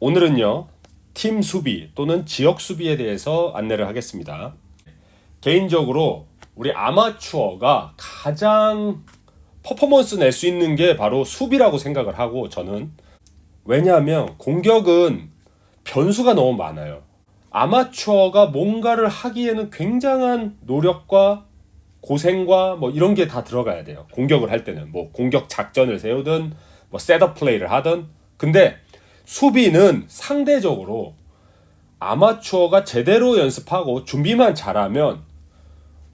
오늘은요 팀 수비 또는 지역 수비에 대해서 안내를 하겠습니다. 개인적으로 우리 아마추어가 가장 퍼포먼스 낼 수 있는 게 바로 수비라고 생각을 하고 저는 왜냐하면 공격은 변수가 너무 많아요. 아마추어가 뭔가를 하기에는 굉장한 노력과 고생과 뭐 이런 게 다 들어가야 돼요. 공격을 할 때는 뭐 공격 작전을 세우든 뭐 셋업 플레이를 하든 근데 수비는 상대적으로 아마추어가 제대로 연습하고 준비만 잘하면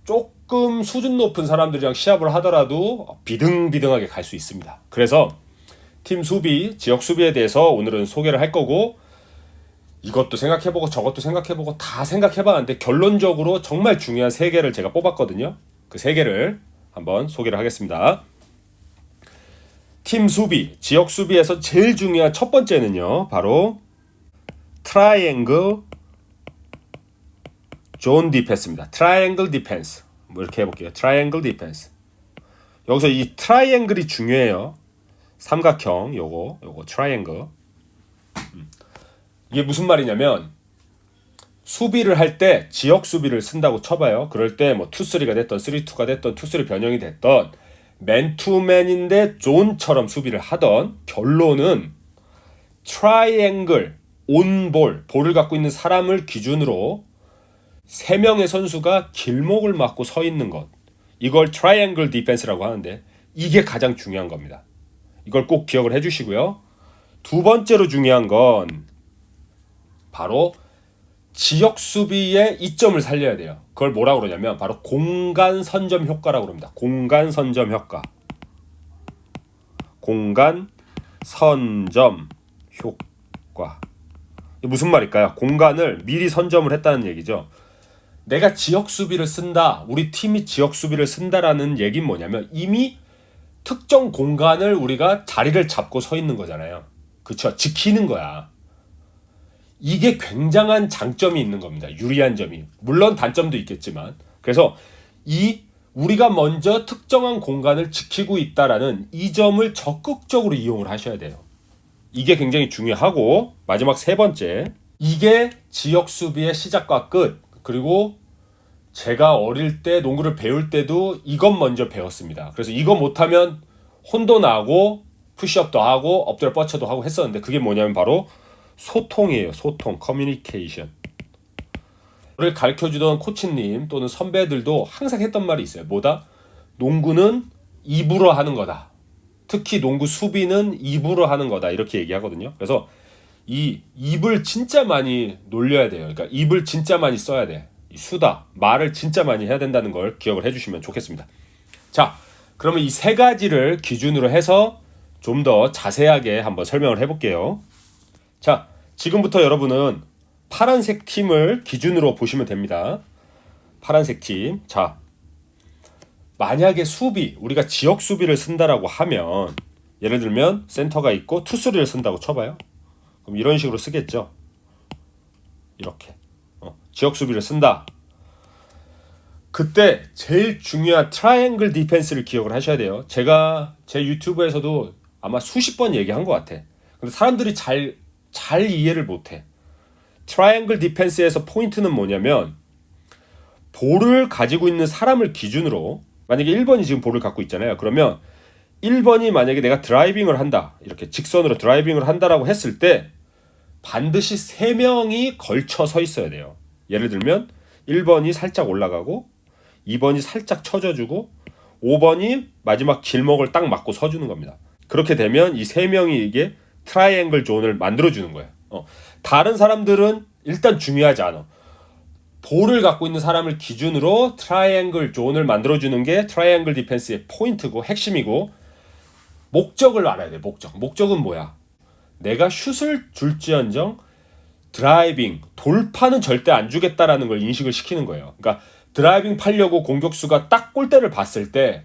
조금 수준 높은 사람들이랑 시합을 하더라도 비등비등하게 갈 수 있습니다. 그래서 팀 수비, 지역 수비에 대해서 오늘은 소개를 할 거고 이것도 생각해보고 저것도 생각해보고 다 생각해봤는데 결론적으로 정말 중요한 세 개를 제가 뽑았거든요. 그 세 개를 한번 소개를 하겠습니다. 팀 수비, 지역 수비에서 제일 중요한 첫 번째는요. 바로 트라이앵글 존 디펜스입니다. 트라이앵글 디펜스. 뭐 이렇게 해 볼게요. 트라이앵글 디펜스. 여기서 이 트라이앵글이 중요해요. 삼각형 요거 요거 트라이앵글. 음. 이게 무슨 말이냐면 수비를 할 때 지역 수비를 쓴다고 쳐봐요. 그럴 때 뭐 투쓰리가 됐던 쓰리투가 됐던 투쓰리 변형이 됐던 맨투맨인데 존처럼 수비를 하던 결론은 트라이앵글 온볼 볼을 갖고 있는 사람을 기준으로 세 명의 선수가 길목을 막고 서 있는 것 이걸 트라이앵글 디펜스라고 하는데 이게 가장 중요한 겁니다. 이걸 꼭 기억을 해주시고요. 두 번째로 중요한 건 바로 지역 수비의 이점을 살려야 돼요. 그걸 뭐라고 그러냐면 바로 공간 선점 효과라고 합니다. 공간 선점 효과. 공간 선점 효과. 이게 무슨 말일까요? 공간을 미리 선점을 했다는 얘기죠. 내가 지역 수비를 쓴다. 우리 팀이 지역 수비를 쓴다라는 얘기는 뭐냐면 이미 특정 공간을 우리가 자리를 잡고 서 있는 거잖아요. 그쵸? 지키는 거야. 이게 굉장한 장점이 있는 겁니다. 유리한 점이. 물론 단점도 있겠지만. 그래서 이 우리가 먼저 특정한 공간을 지키고 있다라는 이 점을 적극적으로 이용을 하셔야 돼요. 이게 굉장히 중요하고 마지막 세 번째. 이게 지역 수비의 시작과 끝. 그리고 제가 어릴 때 농구를 배울 때도 이것 먼저 배웠습니다. 그래서 이거 못하면 혼도 나고 푸시업도 하고 엎드려 뻗쳐도 하고 했었는데 그게 뭐냐면 바로 소통이에요. 소통, 커뮤니케이션. 를 가르쳐 주던 코치님 또는 선배들도 항상 했던 말이 있어요. 뭐다? 농구는 입으로 하는 거다. 특히 농구 수비는 입으로 하는 거다. 이렇게 얘기하거든요. 그래서 이 입을 진짜 많이 놀려야 돼요. 그러니까 입을 진짜 많이 써야 돼. 이 수다, 말을 진짜 많이 해야 된다는 걸 기억을 해주시면 좋겠습니다. 자, 그러면 이 세 가지를 기준으로 해서 좀 더 자세하게 한번 설명을 해볼게요. 자, 지금부터 여러분은 파란색 팀을 기준으로 보시면 됩니다. 파란색 팀. 자, 만약에 수비, 우리가 지역 수비를 쓴다라고 하면 예를 들면 센터가 있고 투수리를 쓴다고 쳐봐요. 그럼 이런 식으로 쓰겠죠. 이렇게 어, 지역 수비를 쓴다. 그때 제일 중요한 트라이앵글 디펜스를 기억을 하셔야 돼요. 제가 제 유튜브에서도 아마 수십 번 얘기한 것 같아. 근데 사람들이 잘, 잘 이해를 못해. 트라이앵글 디펜스에서 포인트는 뭐냐면, 볼을 가지고 있는 사람을 기준으로, 만약에 1번이 지금 볼을 갖고 있잖아요. 그러면 1번이 만약에 내가 드라이빙을 한다. 이렇게 직선으로 드라이빙을 한다라고 했을 때, 반드시 3명이 걸쳐 서 있어야 돼요. 예를 들면, 1번이 살짝 올라가고, 2번이 살짝 쳐져주고, 5번이 마지막 길목을 딱 맞고 서주는 겁니다. 그렇게 되면 이세 명이 이게 트라이앵글 존을 만들어주는 거예요. 어. 다른 사람들은 일단 중요하지 않아. 볼을 갖고 있는 사람을 기준으로 트라이앵글 존을 만들어주는 게 트라이앵글 디펜스의 포인트고 핵심이고 목적을 알아야 돼. 목적. 목적은 뭐야? 내가 슛을 줄지언정 드라이빙 돌파는 절대 안 주겠다라는 걸 인식을 시키는 거예요. 그러니까 드라이빙 팔려고 공격수가 딱 골대를 봤을 때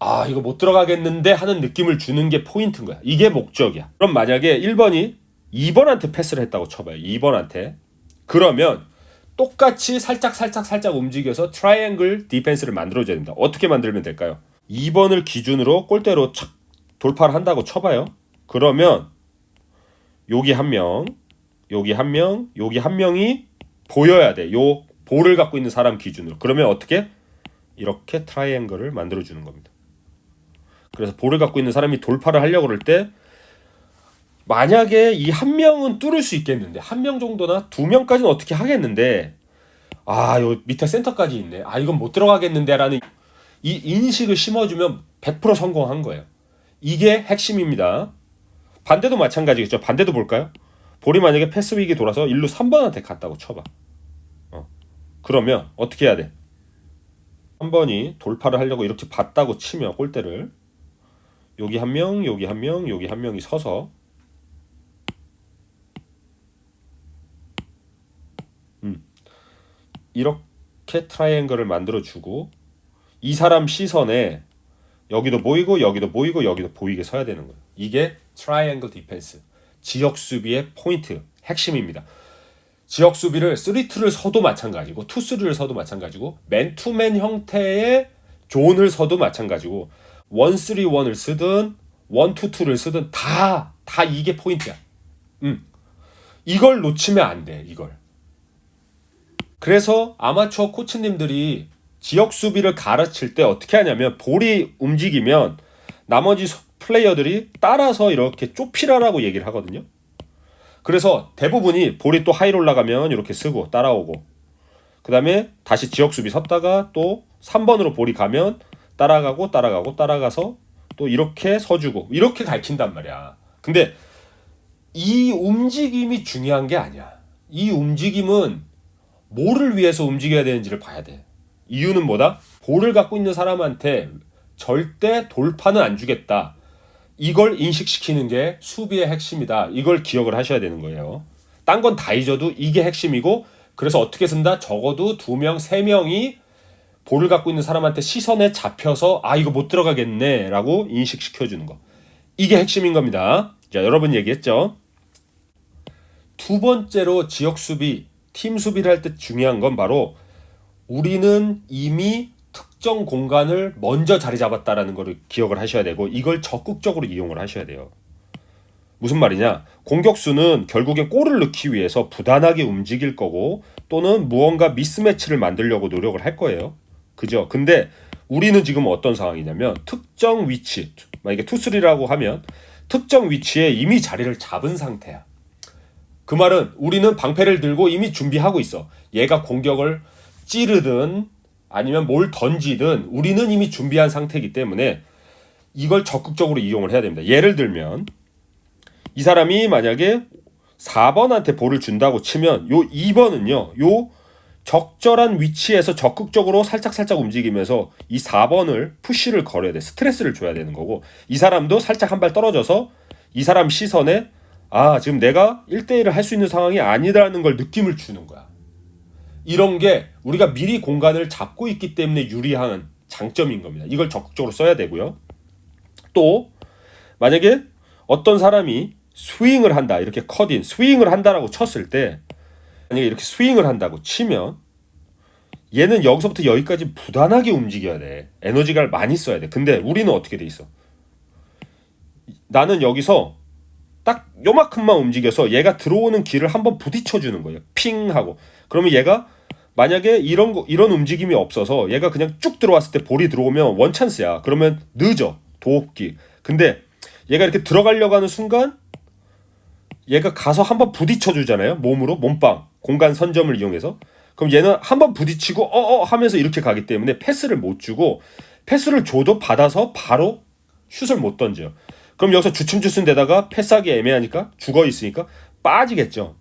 아, 이거 못 들어가겠는데 하는 느낌을 주는 게 포인트인 거야. 이게 목적이야. 그럼 만약에 1번이 2번한테 패스를 했다고 쳐봐요. 2번한테. 그러면 똑같이 살짝 살짝 살짝 움직여서 트라이앵글 디펜스를 만들어줘야 됩니다. 어떻게 만들면 될까요? 2번을 기준으로 골대로 착 돌파를 한다고 쳐봐요. 그러면 여기 한 명, 여기 한 명, 여기 한 명이 보여야 돼. 요 볼을 갖고 있는 사람 기준으로. 그러면 어떻게? 이렇게 트라이앵글을 만들어 주는 겁니다. 그래서 볼을 갖고 있는 사람이 돌파를 하려고 그럴 때 만약에 이 한 명은 뚫을 수 있겠는데 한 명 정도나 두 명까지는 어떻게 하겠는데 아, 요 밑에 센터까지 있네. 아, 이건 못 들어가겠는데라는 이 인식을 심어주면 100% 성공한 거예요. 이게 핵심입니다. 반대도 마찬가지겠죠. 반대도 볼까요? 볼이 만약에 패스 위기 돌아서 일루 3번한테 갔다고 쳐봐. 어. 그러면 어떻게 해야 돼? 3번이 돌파를 하려고 이렇게 봤다고 치면 골대를 여기 한 명, 여기 한 명, 여기 한 명이 서서 음. 이렇게 트라이앵글을 만들어 주고 이 사람 시선에 여기도 보이고 여기도 보이고 여기도 보이게 서야 되는 거예요. 이게 트라이앵글 디펜스. 지역 수비의 포인트, 핵심입니다. 지역 수비를 3-2를 서도 마찬가지고 2-3를 서도 마찬가지고 맨투맨 형태의 존을 서도 마찬가지고 1-3-1을 쓰든 1-2-2를 쓰든 다 다 이게 포인트야. 음. 이걸 놓치면 안 돼. 이걸. 그래서 아마추어 코치님들이 지역 수비를 가르칠 때 어떻게 하냐면 볼이 움직이면 나머지 소- 플레이어들이 따라서 이렇게 좁히라라고 얘기를 하거든요. 그래서 대부분이 볼이 또 하이로 올라가면 이렇게 쓰고 따라오고 그 다음에 다시 지역 수비 섰다가 또 3번으로 볼이 가면 따라가고 따라가고 따라가서 또 이렇게 서주고 이렇게 가르친단 말이야. 근데 이 움직임이 중요한 게 아니야. 이 움직임은 뭐를 위해서 움직여야 되는지를 봐야 돼. 이유는 뭐다? 볼을 갖고 있는 사람한테 절대 돌파는 안 주겠다. 이걸 인식시키는 게 수비의 핵심이다. 이걸 기억을 하셔야 되는 거예요. 딴 건 다 잊어도 이게 핵심이고 그래서 어떻게 쓴다? 적어도 두 명, 세 명이 볼을 갖고 있는 사람한테 시선에 잡혀서 아 이거 못 들어가겠네라고 인식시켜 주는 거. 이게 핵심인 겁니다. 자, 여러분 얘기했죠? 두 번째로 지역 수비, 팀 수비를 할 때 중요한 건 바로 우리는 이미 특정 공간을 먼저 자리 잡았다라는 것을 기억을 하셔야 되고 이걸 적극적으로 이용을 하셔야 돼요. 무슨 말이냐? 공격수는 결국엔 골을 넣기 위해서 부단하게 움직일 거고 또는 무언가 미스매치를 만들려고 노력을 할 거예요. 그죠? 근데 우리는 지금 어떤 상황이냐면 특정 위치, 만약에 투쓰리라고 하면 특정 위치에 이미 자리를 잡은 상태야. 그 말은 우리는 방패를 들고 이미 준비하고 있어. 얘가 공격을 찌르든 아니면 뭘 던지든 우리는 이미 준비한 상태이기 때문에 이걸 적극적으로 이용을 해야 됩니다. 예를 들면 이 사람이 만약에 4번한테 볼을 준다고 치면 요 2번은요. 요 적절한 위치에서 적극적으로 살짝 살짝 움직이면서 이 4번을 푸시를 걸어야 돼. 스트레스를 줘야 되는 거고 이 사람도 살짝 한 발 떨어져서 이 사람 시선에 아, 지금 내가 1대1을 할 수 있는 상황이 아니다라는 걸 느낌을 주는 거야. 이런 게 우리가 미리 공간을 잡고 있기 때문에 유리한 장점인 겁니다. 이걸 적극적으로 써야 되고요. 또 만약에 어떤 사람이 스윙을 한다. 이렇게 컷인, 스윙을 한다라고 쳤을 때 만약에 이렇게 스윙을 한다고 치면 얘는 여기서부터 여기까지 부단하게 움직여야 돼. 에너지가 많이 써야 돼. 근데 우리는 어떻게 돼 있어? 나는 여기서 딱 요만큼만 움직여서 얘가 들어오는 길을 한번 부딪혀 주는 거예요. 핑 하고. 그러면 얘가 만약에 이런 거 이런 움직임이 없어서 얘가 그냥 쭉 들어왔을 때 볼이 들어오면 원 찬스야. 그러면 늦어. 도업기. 근데 얘가 이렇게 들어가려고 하는 순간 얘가 가서 한번 부딪혀 주잖아요. 몸으로 몸빵. 공간 선점을 이용해서. 그럼 얘는 한번 부딪히고 어어 하면서 이렇게 가기 때문에 패스를 못 주고 패스를 줘도 받아서 바로 슛을 못 던져요. 그럼 여기서 주춤주춤 되다가 패스하기 애매하니까 죽어 있으니까 빠지겠죠.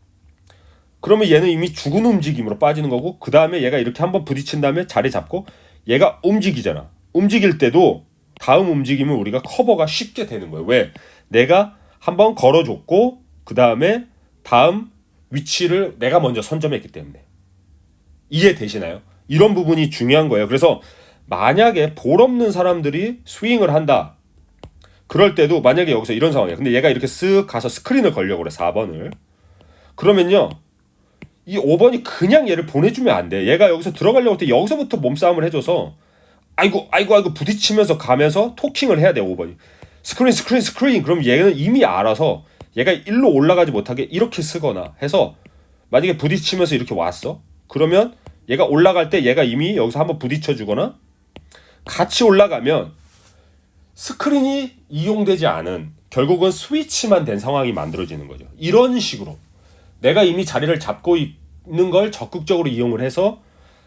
그러면 얘는 이미 죽은 움직임으로 빠지는 거고 그 다음에 얘가 이렇게 한번 부딪힌 다음에 자리 잡고 얘가 움직이잖아. 움직일 때도 다음 움직임은 우리가 커버가 쉽게 되는 거예요. 왜? 내가 한번 걸어줬고 그 다음에 다음 위치를 내가 먼저 선점했기 때문에 이해되시나요? 이런 부분이 중요한 거예요. 그래서 만약에 볼 없는 사람들이 스윙을 한다. 그럴 때도 만약에 여기서 이런 상황이야. 근데 얘가 이렇게 쓱 가서 스크린을 걸려고 그래. 4번을. 그러면요. 이 5번이 그냥 얘를 보내주면 안 돼. 얘가 여기서 들어가려고 할 때 여기서부터 몸싸움을 해줘서 아이고 아이고 아이고 부딪히면서 가면서 토킹을 해야 돼 5번이. 스크린 스크린 스크린 그럼 얘는 이미 알아서 얘가 일로 올라가지 못하게 이렇게 쓰거나 해서 만약에 부딪히면서 이렇게 왔어. 그러면 얘가 올라갈 때 얘가 이미 여기서 한번 부딪혀 주거나 같이 올라가면 스크린이 이용되지 않은 결국은 스위치만 된 상황이 만들어지는 거죠. 이런 식으로 내가 이미 자리를 잡고 있는 걸 적극적으로 이용을 해서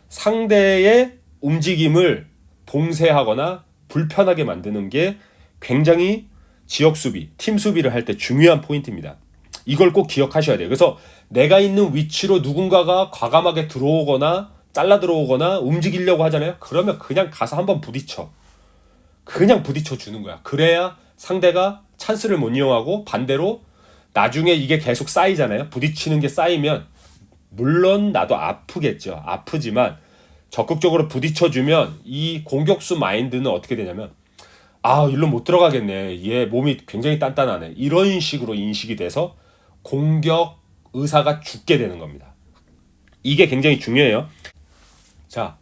상대의 움직임을 봉쇄하거나 불편하게 만드는 게 굉장히 지역 수비, 팀 수비를 할 때 중요한 포인트입니다. 이걸 꼭 기억하셔야 돼요. 그래서 내가 있는 위치로 누군가가 과감하게 들어오거나 잘라 들어오거나 움직이려고 하잖아요. 그러면 그냥 가서 한번 부딪혀. 그냥 부딪혀 주는 거야. 그래야 상대가 찬스를 못 이용하고 반대로 나중에 이게 계속 쌓이잖아요. 부딪히는 게 쌓이면 물론 나도 아프겠죠. 아프지만 적극적으로 부딪혀 주면 이 공격수 마인드는 어떻게 되냐면 아 일로 못 들어가겠네. 얘 몸이 굉장히 단단하네. 이런 식으로 인식이 돼서 공격 의사가 죽게 되는 겁니다. 이게 굉장히 중요해요. 자,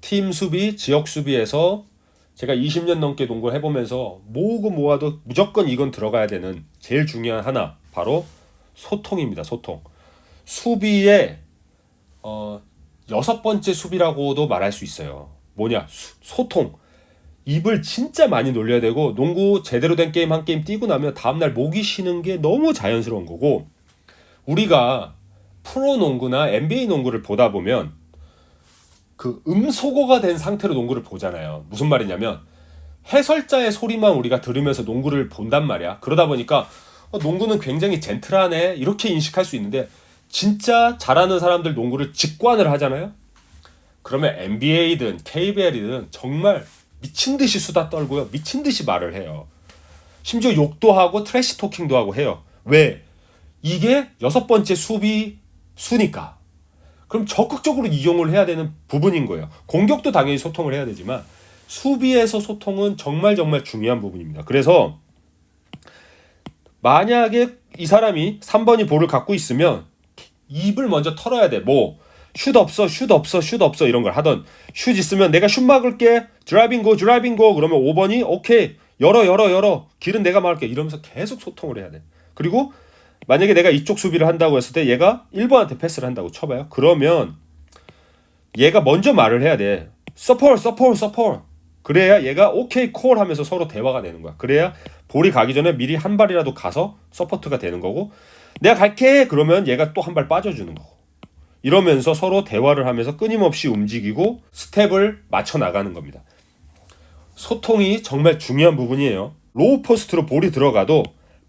팀 수비, 지역 수비에서 제가 20년 넘게 농구를 해보면서 모으고 모아도 무조건 이건 들어가야 되는 제일 중요한 하나 바로 소통입니다. 소통. 수비의 어, 여섯 번째 수비라고도 말할 수 있어요. 뭐냐? 수- 소통. 입을 진짜 많이 놀려야 되고 농구 제대로 된 게임 한 게임 뛰고 나면 다음날 목이 쉬는 게 너무 자연스러운 거고 우리가 프로 농구나 NBA 농구를 보다 보면 그 음소거가 된 상태로 농구를 보잖아요. 무슨 말이냐면 해설자의 소리만 우리가 들으면서 농구를 본단 말이야. 그러다 보니까 어, 농구는 굉장히 젠틀하네 이렇게 인식할 수 있는데 진짜 잘하는 사람들 농구를 직관을 하잖아요. 그러면 NBA든 KBL이든 정말 미친 듯이 수다 떨고요. 미친 듯이 말을 해요. 심지어 욕도 하고 트래시 토킹도 하고 해요. 왜? 이게 여섯 번째 수비 수니까. 그럼 적극적으로 이용을 해야 되는 부분인 거예요. 공격도 당연히 소통을 해야 되지만 수비에서 소통은 정말 정말 중요한 부분입니다. 그래서 만약에 이 사람이 3번이 볼을 갖고 있으면 입을 먼저 털어야 돼. 뭐, 슛 없어, 슛 없어, 슛 없어 이런 걸 하던 슛 있으면 내가 슛 막을게. 드라이빙 고, 드라이빙 고. 그러면 5번이 오케이. 열어, 열어, 열어. 길은 내가 막을게. 이러면서 계속 소통을 해야 돼. 그리고 만약에 내가 이쪽 수비를 한다고 했을 때 얘가 1번한테 패스를 한다고 쳐봐요. 그러면 얘가 먼저 말을 해야 돼. 서포트, 서포트, 서포트. 그래야 얘가 오케이 콜 하면서 서로 대화가 되는 거야. 그래야 볼이 가기 전에 미리 한 발이라도 가서 서포트가 되는 거고 내가 갈게 그러면 얘가 또 한 발 빠져주는 거고 이러면서 서로 대화를 하면서 끊임없이 움직이고 스텝을 맞춰 나가는 겁니다. 소통이 정말 중요한 부분이에요. 로우 포스트로 볼이 들어가도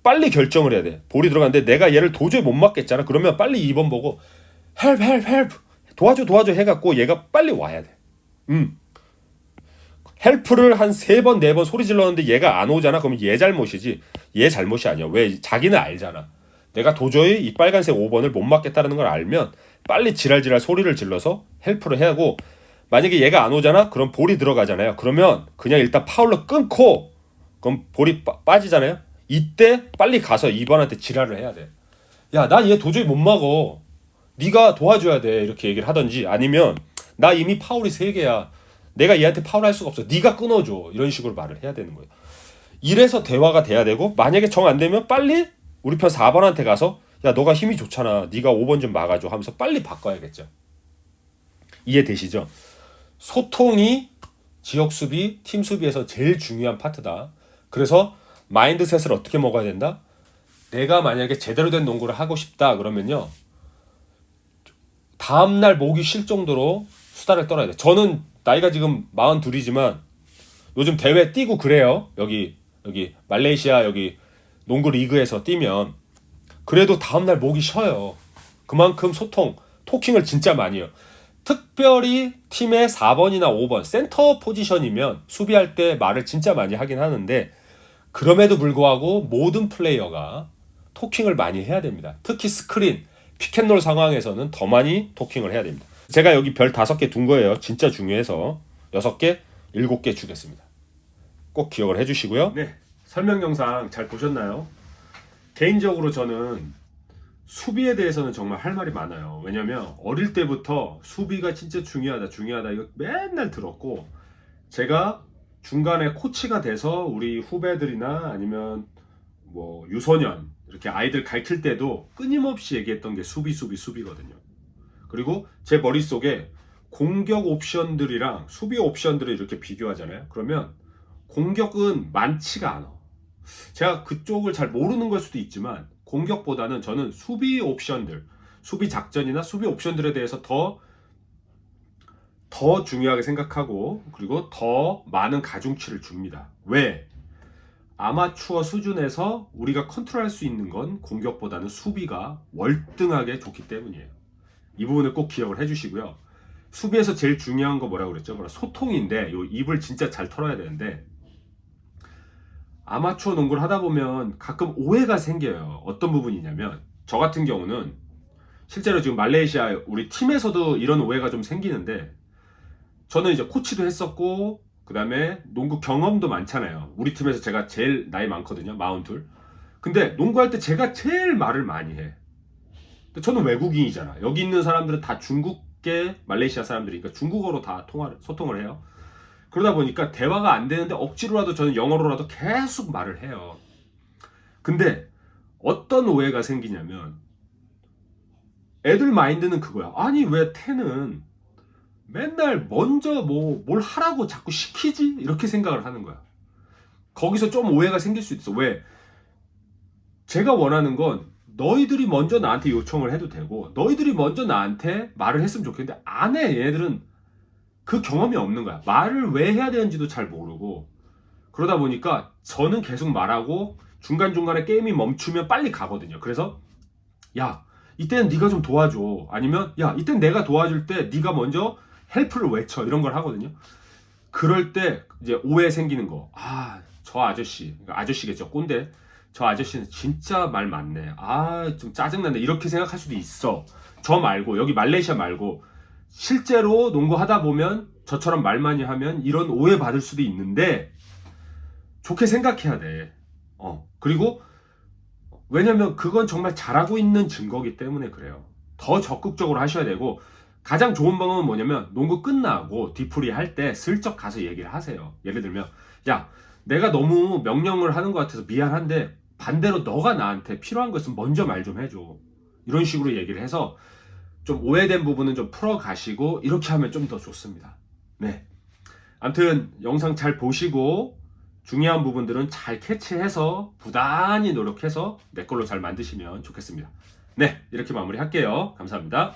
빨리 결정을 해야 돼. 볼이 들어갔는데 내가 얘를 도저히 못 맞겠잖아. 그러면 빨리 2번 보고 헬프 헬프 헬프 도와줘 도와줘 해갖고 얘가 빨리 와야 돼. 음. 헬프를 한 세 번 네 번 소리 질렀는데 얘가 안 오잖아. 그러면 얘 잘못이지. 얘 잘못이 아니야. 왜? 자기는 알잖아. 내가 도저히 이 빨간색 5번을 못 맞겠다는 걸 알면 빨리 지랄지랄 소리를 질러서 헬프를 해야 하고 만약에 얘가 안 오잖아. 그럼 볼이 들어가잖아요. 그러면 그냥 일단 파울로 끊고 그럼 볼이 빠, 빠지잖아요. 이때 빨리 가서 2번한테 지랄을 해야 돼. 야, 난 얘 도저히 못 막어. 네가 도와줘야 돼. 이렇게 얘기를 하던지 아니면 나 이미 파울이 3개야. 내가 얘한테 파울할 수가 없어. 네가 끊어줘. 이런 식으로 말을 해야 되는 거예요. 이래서 대화가 돼야 되고 만약에 정 안 되면 빨리 우리 편 4번한테 가서 야 너가 힘이 좋잖아. 네가 5번 좀 막아줘 하면서 빨리 바꿔야겠죠. 이해되시죠? 소통이 지역 수비, 팀 수비에서 제일 중요한 파트다. 그래서 마인드셋을 어떻게 먹어야 된다? 내가 만약에 제대로 된 농구를 하고 싶다 그러면요. 다음 날 목이 쉴 정도로 수다를 떨어야 돼. 저는 나이가 지금 42이지만 요즘 대회 뛰고 그래요. 여기 여기 말레이시아 여기 농구 리그에서 뛰면 그래도 다음 날 목이 쉬어요. 그만큼 소통, 토킹을 진짜 많이 해요. 특별히 팀의 4번이나 5번 센터 포지션이면 수비할 때 말을 진짜 많이 하긴 하는데 그럼에도 불구하고 모든 플레이어가 토킹을 많이 해야 됩니다. 특히 스크린, 피켓롤 상황에서는 더 많이 토킹을 해야 됩니다. 제가 여기 별 다섯 개둔 거예요. 진짜 중요해서 여섯 개, 일곱 개 주겠습니다. 꼭 기억을 해주시고요. 네, 설명 영상 잘 보셨나요? 개인적으로 저는 수비에 대해서는 정말 할 말이 많아요. 왜냐면 어릴 때부터 수비가 진짜 중요하다, 중요하다 이거 맨날 들었고 제가 중간에 코치가 돼서 우리 후배들이나 아니면 뭐 유소년 이렇게 아이들 가르칠 때도 끊임없이 얘기했던 게 수비 수비 수비거든요. 그리고 제 머릿속에 공격 옵션들이랑 수비 옵션들을 이렇게 비교하잖아요. 그러면 공격은 많지가 않아. 제가 그쪽을 잘 모르는 걸 수도 있지만 공격보다는 저는 수비 옵션들, 수비 작전이나 수비 옵션들에 대해서 더 더 중요하게 생각하고 그리고 더 많은 가중치를 줍니다. 왜? 아마추어 수준에서 우리가 컨트롤할 수 있는 건 공격보다는 수비가 월등하게 좋기 때문이에요. 이 부분을 꼭 기억을 해주시고요. 수비에서 제일 중요한 거 뭐라고 그랬죠? 뭐라 소통인데 요 입을 진짜 잘 털어야 되는데 아마추어 농구를 하다 보면 가끔 오해가 생겨요. 어떤 부분이냐면 저 같은 경우는 실제로 지금 말레이시아 우리 팀에서도 이런 오해가 좀 생기는데 저는 이제 코치도 했었고 그다음에 농구 경험도 많잖아요. 우리 팀에서 제가 제일 나이 많거든요. 마흔둘. 근데 농구할 때 제가 제일 말을 많이 해. 근데 저는 외국인이잖아. 여기 있는 사람들은 다 중국계 말레이시아 사람들이니까 중국어로 다 통화를 소통을 해요. 그러다 보니까 대화가 안 되는데 억지로라도 저는 영어로라도 계속 말을 해요. 근데 어떤 오해가 생기냐면 애들 마인드는 그거야. 아니 왜 태는 맨날 먼저 뭐 뭘 하라고 자꾸 시키지? 이렇게 생각을 하는 거야. 거기서 좀 오해가 생길 수 있어. 왜? 제가 원하는 건 너희들이 먼저 나한테 요청을 해도 되고 너희들이 먼저 나한테 말을 했으면 좋겠는데 안 해. 얘네들은 그 경험이 없는 거야. 말을 왜 해야 되는지도 잘 모르고 그러다 보니까 저는 계속 말하고 중간중간에 게임이 멈추면 빨리 가거든요. 그래서 야 이때는 네가 좀 도와줘. 아니면 야 이때는 내가 도와줄 때 네가 먼저 헬프를 외쳐 이런 걸 하거든요. 그럴 때 이제 오해 생기는 거. 아, 저 아저씨, 그러니까 아저씨겠죠. 꼰대. 저 아저씨는 진짜 말 많네. 아, 좀 짜증나네. 이렇게 생각할 수도 있어. 저 말고, 여기 말레이시아 말고, 실제로 농구 하다 보면 저처럼 말 많이 하면 이런 오해 받을 수도 있는데, 좋게 생각해야 돼. 어. 그리고, 왜냐면 그건 정말 잘하고 있는 증거기 때문에 그래요. 더 적극적으로 하셔야 되고, 가장 좋은 방법은 뭐냐면 농구 끝나고 뒤풀이 할 때 슬쩍 가서 얘기를 하세요. 예를 들면 야 내가 너무 명령을 하는 것 같아서 미안한데 반대로 너가 나한테 필요한 거 있으면 먼저 말 좀 해줘. 이런 식으로 얘기를 해서 좀 오해된 부분은 좀 풀어 가시고 이렇게 하면 좀 더 좋습니다. 네. 아무튼 영상 잘 보시고 중요한 부분들은 잘 캐치해서 부단히 노력해서 내 걸로 잘 만드시면 좋겠습니다. 네, 이렇게 마무리할게요. 감사합니다.